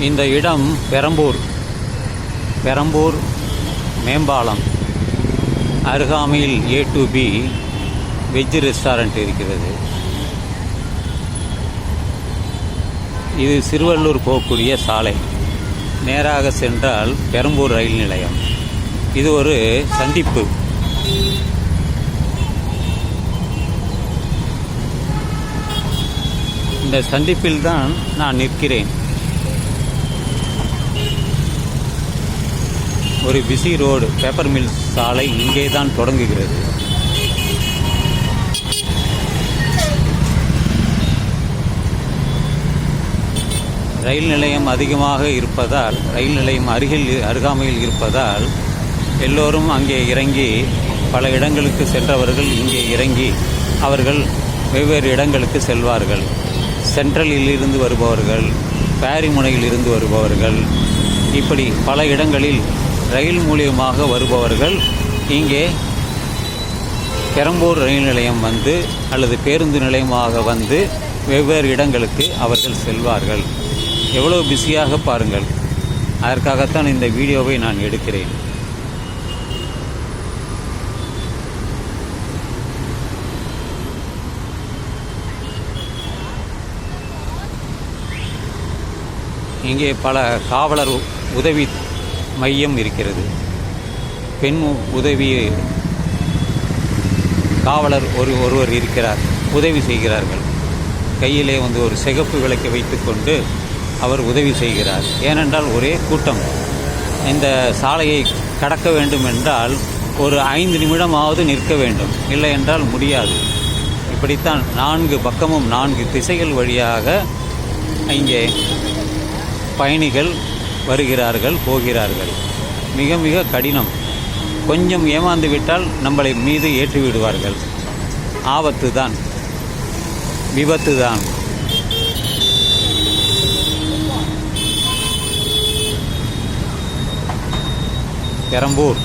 இந்த இடம் பெரம்பூர். பெரம்பூர் மேம்பாலம். அருகாமையில் A to B veg restaurant இருக்கிறது. இது சிறுவள்ளூர் போகக்கூடிய சாலை. நேராக சென்றால் பெரம்பூர் ரயில் நிலையம். இது ஒரு சந்திப்பு. இந்த சந்திப்பில் தான் நான் நிற்கிறேன். ஒரு பிஸி ரோடு பேப்பர் மில் சாலை இங்கே தான் தொடங்குகிறது. ரயில் நிலையம் அதிகமாக இருப்பதால் ரயில் நிலையம் அருகில் அருகாமையில் இருப்பதால் எல்லோரும் அங்கே இறங்கி பல இடங்களுக்கு சென்றவர்கள் இங்கே இறங்கி அவர்கள் வெவ்வேறு இடங்களுக்கு செல்வார்கள். சென்ட்ரலில் இருந்து வருபவர்கள் பேரிமுனையில் இருந்து வருபவர்கள் இப்படி பல இடங்களில் ரயில் மூலியமாக வருபவர்கள் இங்கே பெரம்பூர் ரயில் நிலையம் வந்து அல்லது பேருந்து நிலையமாக வந்து வெவ்வேறு இடங்களுக்கு அவர்கள் செல்வார்கள். எவ்வளோ பிஸியாக பாருங்கள். அதற்காகத்தான் இந்த வீடியோவை நான் எடுக்கிறேன். இங்கே பல காவலர் உதவி மையம் இருக்கிறது. பெண் உதவி காவலர் ஒரு ஒருவர் இருக்கிறார் உதவி செய்கிறார்கள். கையிலே வந்து ஒரு சிகப்பு விளக்கை வைத்துக்கொண்டு அவர் உதவி செய்கிறார். ஏனென்றால் ஒரே கூட்டம். இந்த சாலையை கடக்க வேண்டும் என்றால் ஒரு ஐந்து நிமிடமாவது நிற்க வேண்டும். இல்லை என்றால் முடியாது. இப்படித்தான் நான்கு பக்கமும் நான்கு திசைகள் வழியாக இங்கே பயணிகள் வருகிறார்கள் போகிறார்கள். மிக மிக கடினம். கொஞ்சம் ஏமாந்து விட்டால் நம்மளை மீது ஏற்றி விடுவார்கள். ஆபத்து தான். விபத்து தான். பெரம்பூர்.